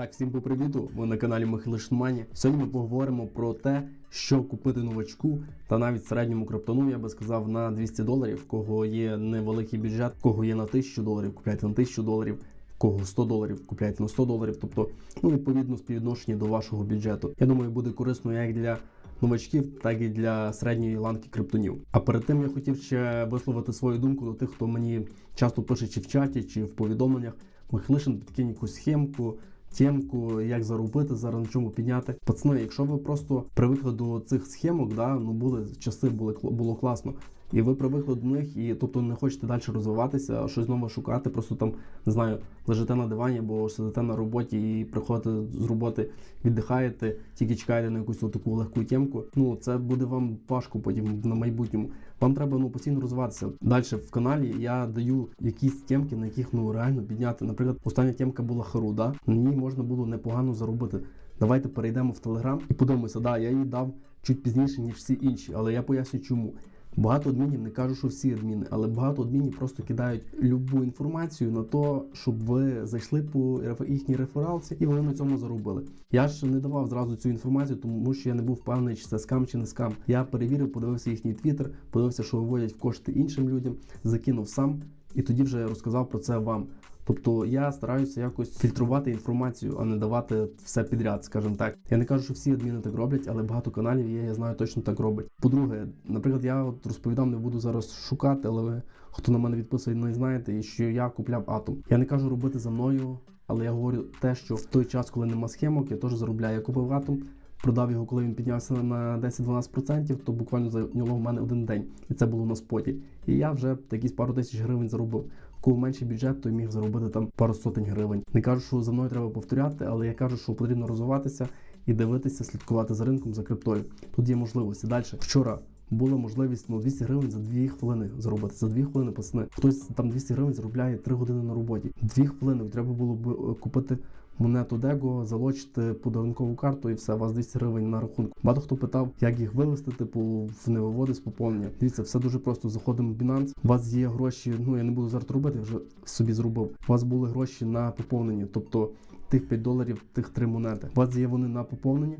Так, всім по привіту. Ви на каналі Михайло Шнмані. Сьогодні ми поговоримо про те, що купити новачку та навіть середньому криптону, я би сказав, на 200 доларів. В кого є невеликий бюджет, кого є на 1000 доларів, купляйте на 1000 доларів. Кого 100 доларів, купляйте на 100 доларів, тобто ну відповідно співвідношення до вашого бюджету. Я думаю, буде корисно як для новачків, так і для середньої ланки криптонів. А перед тим я хотів ще висловити свою думку до тих, хто мені часто пише чи в чаті, чи в повідомленнях. Михайлишин, підкинь якусь схемку, темку, як заробити, зараз на чому підняти. Пацани, якщо ви просто привикли до цих схемок, да, ну були часи, були було класно. І ви привикли до них, і тобто не хочете далі розвиватися, щось нове шукати, просто там не знаю, лежите на дивані або сидите на роботі і приходите з роботи, віддихаєте, тільки чекаєте на якусь таку легку темку. Ну це буде вам важко потім на майбутньому. Вам треба ну постійно розвиватися. Далі в каналі я даю якісь темки, на яких ну реально підняти. Наприклад, остання темка була Харуда. На ній можна було непогано заробити. Давайте перейдемо в Телеграм і подивимося. Да, я їй дав чуть пізніше, ніж всі інші, але я поясню, чому. Багато адмінів, не кажу, що всі адміни, але багато адмінів просто кидають любу інформацію на то, щоб ви зайшли по їхній рефералці і вони на цьому заробили. Я ж не давав зразу цю інформацію, тому що я не був впевнений, чи це скам чи не скам. Я перевірив, подивився їхній твіттер, подивився, що виводять в кошти іншим людям, закинув сам і тоді вже розказав про це вам. Тобто я стараюся якось фільтрувати інформацію, а не давати все підряд, скажімо так. Я не кажу, що всі адміни так роблять, але багато каналів є, я знаю, точно так робить. По-друге, наприклад, я от розповідав, не буду зараз шукати, але ви, хто на мене відписує, не знаєте, що я купляв атом. Я не кажу робити за мною, але я говорю те, що в той час, коли нема схемок, я теж заробляю. Я купив атом. Продав його, коли він піднявся на 10-12%, то буквально зайняло в мене один день, і це було на споті. І я вже якісь пару тисяч гривень заробив. Кого менший бюджет, то міг заробити там пару сотень гривень. Не кажу, що за мною треба повторяти, але я кажу, що потрібно розвиватися і дивитися, слідкувати за ринком, за криптою. Тут є можливості. Далі вчора. Була можливість ну 200 гривень за 2 хвилини заробити. За 2 хвилини, пацани. Хтось там 200 гривень заробляє 3 години на роботі. 2 хвилини треба було б е, купити монету Дего, залочити подарункову карту і все, у вас 200 гривень на рахунку. Багато хто питав, як їх вивести, типу, в невиводи з поповнення. Дивіться, все дуже просто. Заходимо в Binance, У вас є гроші. Ну я не буду зараз робити, я вже собі зробив. У вас були гроші на поповнення, тобто тих 5 доларів, тих 3 монети. У вас є вони на поповненні.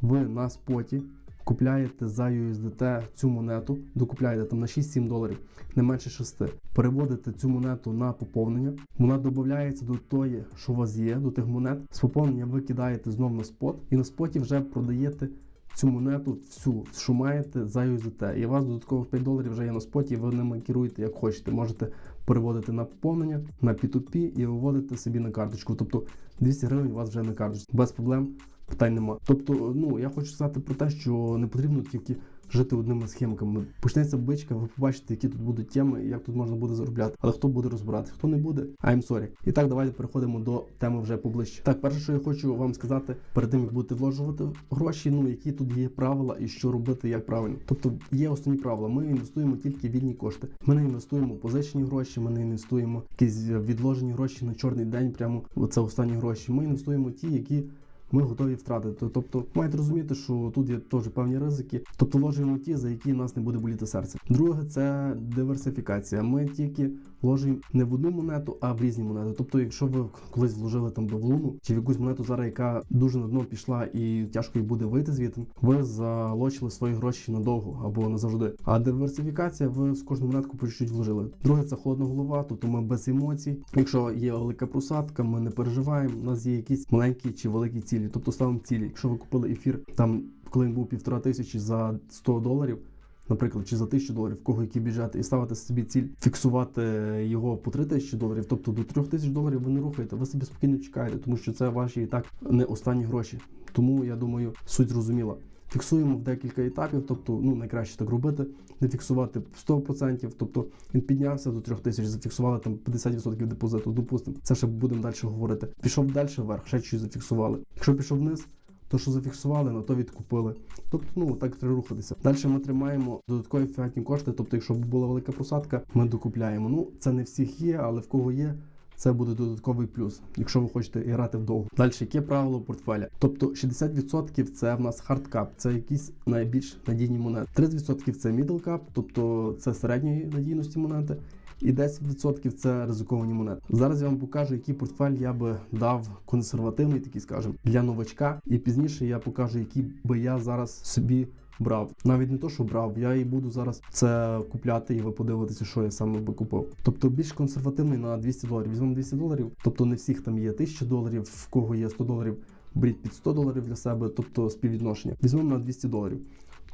Ви на споті купляєте за USDT цю монету, докупляєте там на 6-7 доларів, не менше 6. Переводите цю монету на поповнення. Вона додається до тої, що у вас є, до тих монет. З поповнення ви кидаєте знов на спот, і на споті вже продаєте. Цю монету всю, що маєте за USDT. І у вас додаткових 5 доларів вже є на споті, і ви ними керуєте як хочете. Можете переводити на поповнення, на P2P і виводити собі на карточку. Тобто 200 гривень у вас вже на карточці. Без проблем питань нема. Тобто, ну я хочу сказати про те, що не потрібно тільки жити одними схемками. Почнеться бичка, ви побачите, які тут будуть теми, як тут можна буде заробляти. Але хто буде розбиратися, хто не буде, I'm sorry. І так, давайте переходимо до теми вже поближче. Так, перше, що я хочу вам сказати, перед тим як будете вложувати гроші, ну які тут є правила і що робити, як правильно. Тобто є основні правила. Ми інвестуємо тільки вільні кошти. Ми не інвестуємо позичені гроші, ми не інвестуємо якісь відложені гроші на чорний день. Прямо це останні гроші. Ми інвестуємо ті, які ми готові втратити. Тобто маєте розуміти, що тут є теж певні ризики. Тобто ложимо ті, за які нас не буде боліти серце. Друге, це диверсифікація. Ми тільки вложуємо не в одну монету, а в різні монети. Тобто, якщо ви колись вложили там в луну чи в якусь монету зараз, яка дуже на дно пішла і тяжко їй буде вийти звідти, ви залочили свої гроші надовго або назавжди. А диверсифікація, ви з кожну монетку по чуть-чуть вложили. Друге, це холодна голова, тобто ми без емоцій. Якщо є велика просадка, ми не переживаємо. У нас є якісь маленькі чи великі цілі, тобто ставимо цілі. Якщо ви купили ефір там, коли він був півтора тисячі за 100 доларів. Наприклад, чи за 1000 доларів, кого які бюджети, і ставити собі ціль фіксувати його по 3000 доларів, тобто до 3000 доларів ви не рухаєте, ви собі спокійно чекаєте, тому що це ваші і так не останні гроші. Тому я думаю, суть зрозуміла. Фіксуємо в декілька етапів, тобто ну найкраще так робити, не фіксувати 100%, тобто він піднявся до 3000, зафіксували там 50% депозиту, допустимо. Це ще будемо далі говорити. Пішов далі вверх, ще щось зафіксували. Якщо пішов вниз, то, що зафіксували, на то відкупили. Тобто, ну так треба рухатися. Далі ми тримаємо додаткові фіатні кошти. Тобто, якщо була велика просадка, ми докупляємо. Ну, це не всіх є, але в кого є. Це буде додатковий плюс, якщо ви хочете грати вдовго. Далі яке правило портфеля? Тобто 60% це в нас хардкап, це якісь найбільш надійні монети. 30% це мідлкап, тобто це середньої надійності монети. І 10% це ризиковані монети. Зараз я вам покажу, який портфель я би дав консервативний, такий скажем, для новачка. І пізніше я покажу, який би я зараз собі брав. Навіть не то, що брав, я і буду зараз це купляти, і ви подивитеся, що я саме би купив. Тобто більш консервативний на 200 доларів. Візьмемо 200 доларів, тобто не всіх там є 1000 доларів, в кого є 100 доларів, беріть під 100 доларів для себе, тобто співвідношення. Візьмемо на 200 доларів.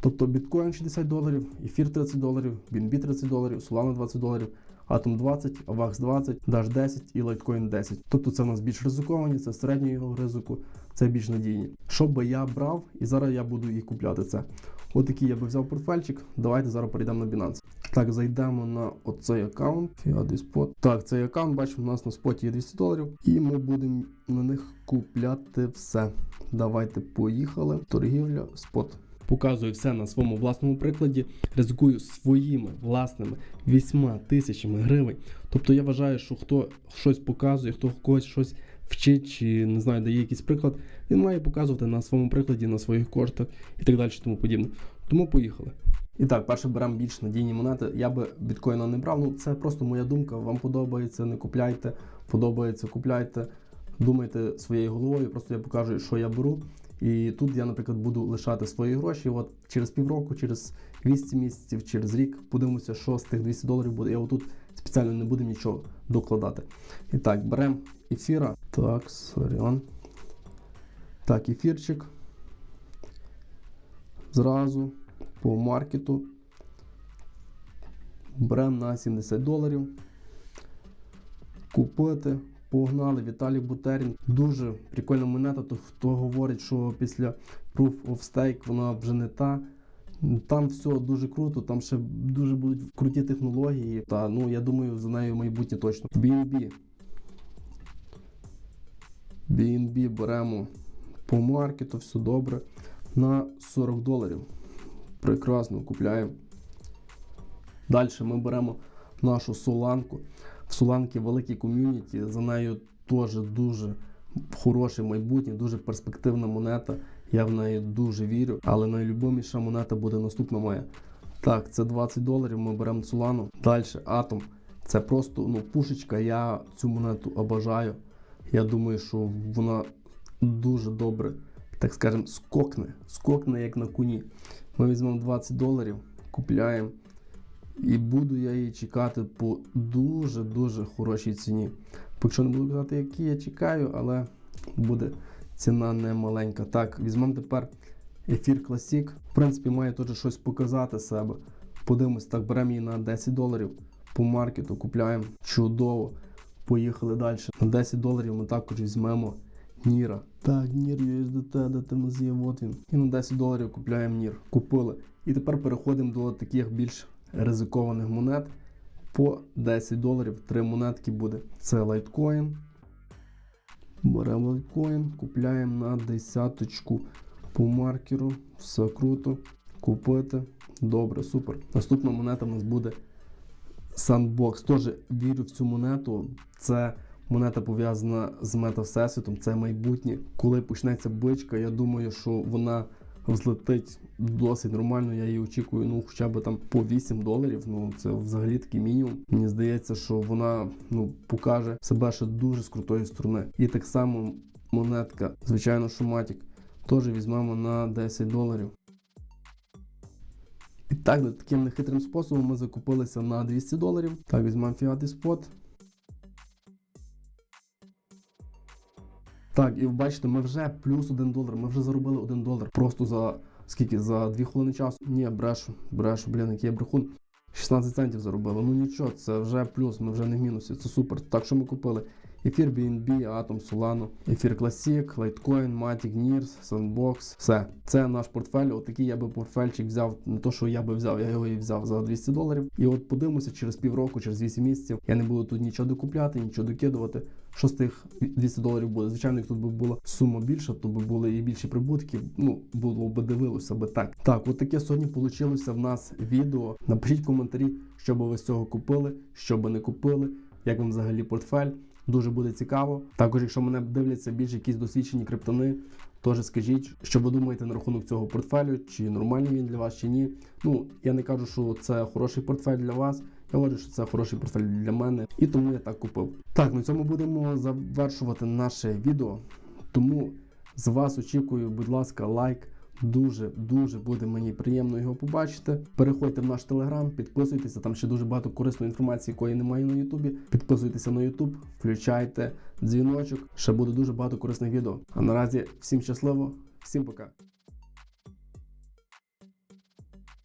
Тобто біткоін 60 доларів, ефір 30 доларів, BNB 30 доларів, Solana 20 доларів, Atom 20, AVAX 20, Dash 10 і Litecoin 10. Тобто це у нас більш ризиковані, це середнього ризику, це більш надійні. Що би я брав, і зараз я буду їх купляти це. Отакий я би взяв портфельчик. Давайте зараз перейдемо на Binance. Так, зайдемо на оцей аккаунт. Fiat. Так, цей аккаунт, бачимо, у нас на споті є 200 доларів. І ми будемо на них купляти все. Давайте поїхали. Торгівля, спот. Показую все на своєму власному прикладі, ризикую своїми власними 8 тисячами гривень. Тобто я вважаю, що хто щось показує, хто когось щось вчить чи не знаю, дає якийсь приклад, він має показувати на своєму прикладі, на своїх коштах і так далі, тому подібне. Тому поїхали. І так, перше беремо більш надійні монети. Я би біткоїна не брав. Ну це просто моя думка. Вам подобається, не купляйте. Подобається, купляйте. Думайте своєю головою. Просто я покажу, що я беру. І тут я, наприклад, буду лишати свої гроші. От через півроку, через 200 місяців, через рік подивимося, що з тих 200 доларів буде. Я отут спеціально не буду нічого докладати. І так, беремо ефіра. Так, сорян. Так, ефірчик. Зразу по маркету. Беремо на 70 доларів. Купити. Погнали Віталій Бутерін. Дуже прикольна монета. То хто говорить, що після Proof of Stake вона вже не та. Там все дуже круто, там ще дуже будуть круті технології. Та ну я думаю, за нею майбутнє точно. BNB. BNB беремо по маркету, все добре. На 40 доларів. Прекрасно купляємо. Далі ми беремо нашу соланку. В Соланки великий ком'юніті, за нею теж дуже хороше майбутнє, дуже перспективна монета. Я в неї дуже вірю, але найлюбиміша монета буде наступна моя. Так, це 20 доларів. Ми беремо Солану. Далі атом. Це просто ну, пушечка. Я цю монету обожаю. Я думаю, що вона дуже добре, так скажемо, скокне. Скокне як на коні. Ми візьмемо 20 доларів, купляємо. І буду я її чекати по дуже-дуже хорошій ціні. Поки що не буду казати, які я чекаю, але буде ціна не маленька. Так, візьмемо тепер ефір Classic. В принципі, має теж щось показати себе. Подивимось, так, беремо її на 10 доларів по маркету, купляємо. Чудово. Поїхали далі. На 10 доларів ми також візьмемо Ніра. Так, Нір USDT, є, от він. І на 10 доларів купляємо Нір. Купили. І тепер переходимо до таких більш ризикованих монет. По 10 доларів три монетки буде. Це лайткоін. Беремо лайткоін, купляємо на десяточку по маркеру. Все круто. Купити. Добре, супер. Наступна монета у нас буде Sandbox. Теж вірю в цю монету. Це монета пов'язана з мета всесвітом, це майбутнє. Коли почнеться бичка, я думаю, що вона взлетить досить нормально. Я її очікую, ну хоча б там по 8 доларів. Ну це взагалі такий мінімум. Мені здається, що вона ну покаже себе ще дуже з крутої сторони. І так само монетка, звичайно, шуматік, теж візьмемо на 10 доларів. І так, таким нехитрим способом ми закупилися на 200 доларів. Так, візьмемо Fiat Spot. Так, і ви бачите, ми вже плюс один долар, ми вже заробили один долар. Просто за скільки? За дві хвилини часу. Ні, брешу, брешу, блін, який я брехун. 16 центів заробили. Ну нічого, це вже плюс, ми вже не в мінусі, це супер. Так що ми купили? Ефір BNB, Atom, Solano, Ефір Classic, Litecoin, Matic, NIRS, Sandbox. Все. Це наш портфель. Отакий я би портфельчик взяв. Не то, що я би взяв, я його і взяв за 200 доларів. І от подивимося через півроку, через 8 місяців. Я не буду тут нічого докупляти, нічого докидувати. Що з тих 200 доларів буде? Звичайно, як тут би була сума більша, то би були і більші прибутки. Ну, було би дивилося би так. Так, от таке сьогодні вийшло в нас відео. Напишіть коментарі, що би ви з цього купили, що би не купили, як вам взагалі портфель. Дуже буде цікаво. Також, якщо мене дивляться більш якісь досвідчені криптони, теж скажіть, що ви думаєте на рахунок цього портфелю, чи нормальний він для вас, чи ні. Ну, я не кажу, що це хороший портфель для вас. Я вважаю, що це хороший портфель для мене, і тому я так купив. Так, на цьому будемо завершувати наше відео. Тому з вас очікую, будь ласка, лайк. Дуже дуже буде мені приємно його побачити. Переходьте в наш телеграм, підписуйтеся. Там ще дуже багато корисної інформації, якої немає на Ютубі. Підписуйтеся на Ютуб, включайте дзвіночок. Ще буде дуже багато корисних відео. А наразі всім щасливо, всім пока.